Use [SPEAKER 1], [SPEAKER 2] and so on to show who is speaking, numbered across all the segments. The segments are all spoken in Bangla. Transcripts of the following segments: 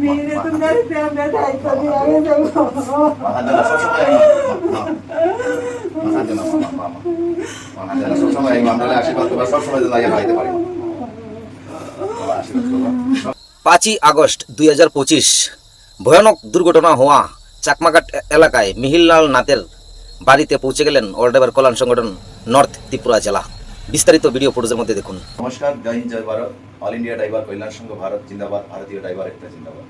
[SPEAKER 1] মেয়েরে তোমরা আমরা দায়িত্ব দিয়ে
[SPEAKER 2] পাঁচই আগস্ট দুই হাজার পঁচিশ, ভয়ানক দুর্ঘটনা হওয়া চাকমাঘাট এলাকায় মিহিরলাল নাথের বাড়িতে পৌঁছে গেলেন ড্রাইভার কল্যাণ সংগঠন নর্থ ত্রিপুরা জেলা। বিস্তারিত ভিডিও ফুটেজের মধ্যে দেখুন।
[SPEAKER 3] নমস্কার, জয় হিন্দ, জয় ভারত। অল ইন্ডিয়া ড্রাইভার কল্যাণ সংঘ ভারত, জিন্দাবাদ। ভারতীয় ড্রাইভার একটা জিন্দাবাদ।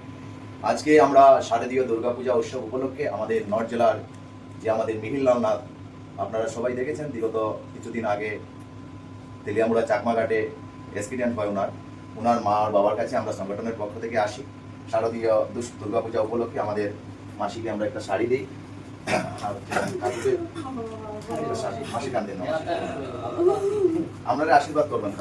[SPEAKER 3] আজকে আমরা শারদীয় দুর্গাপূজা উৎসব উপলক্ষে আমাদের নর্থ জেলার যে আমাদের মিহিরলাল নাথ, আপনারা সবাই দেখেছেন, বিগত কিছুদিন আগে তেলিয়ামুড়া চাকমাঘাটে অ্যাক্সিডেন্ট হয় ওনার ওনার মা আর বাবার কাছে আমরা সংগঠনের পক্ষ থেকে আসি। শারদীয় দুর্গাপূজা উপলক্ষে আমাদের মাসিকে আমরা একটা শাড়ি দিই। আপনারা আশীর্বাদ করবেন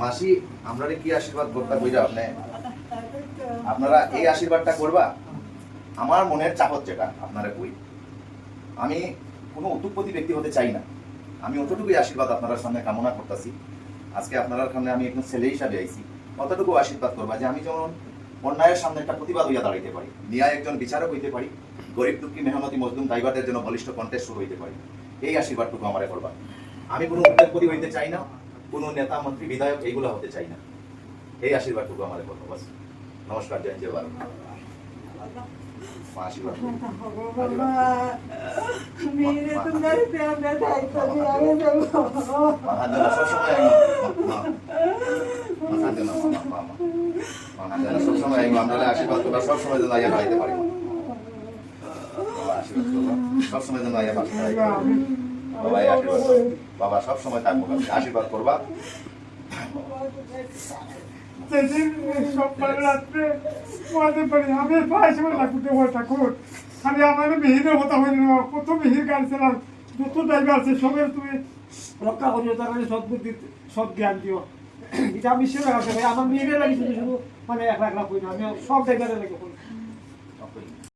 [SPEAKER 3] মাসি, আপনারা কি আশীর্বাদ করতে কইরা আপনি? আপনারা এই আশীর্বাদটা করবা? আমার মনের চাহত যেটা, আপনারা কই? আমি কোনো উতুপতি ব্যক্তি হতে চাই না। আমি অতটুকুই আশীর্বাদ আপনার সামনে কামনা করতেছি। আজকে আপনার সামনে আমি একজন ছেলে হিসাবে আইছি। অতটুকু আশীর্বাদ করবা যে আমি যেমন অন্যায়ের সামনে একটা প্রতিবাদ হইয়া দাঁড়াইতে পারি, ন্যায় একজন বিচারক হইতে পারি, গরিব দুঃখী মেহনতি মজদুম ড্রাইভারদের জন্য বলিষ্ঠ কণ্ঠের শুরু হইতে পারি। এই আশীর্বাদটুকু আমারে করবা। আমি কোনো উদ্যোগপতি হইতে চাই না, কোনো নেতা, মন্ত্রী, বিধায়ক, এইগুলো হতে চাই না। এই আশীর্বাদটুকু আমারে করব, বাস। নমস্কার, জয় জয় আশীর্বাদ
[SPEAKER 1] তোমরা
[SPEAKER 3] সবসময় যেন আইয়া বাড়িতে পারি সবসময় যেন আইয়া বাড়িতে পারি বাবা আশীর্বাদ। বাবা সবসময় থাকব আশীর্বাদ করবা
[SPEAKER 4] সেদিন সপ্তাহে রাত্রে মাঝে পড়ে আমি পাইছি সময় লাগুতে বসে ঠাকুর। আমি আমার মিহিরের কথা হয়ে না। কত মিহির গাড়ি চালাম যত ড্রাইভার আছে, সবের তুমি রক্ষা করিও, তার মানে সদ্বুদ্ধি বুদ্ধি সৎ জ্ঞান দিও। এটা আমি সে আছে ভাই আমার মেয়েরে লাগিয়েছিল শুধু মানে এক লাখ লাখ না। আমি সব জায়গায় লাগে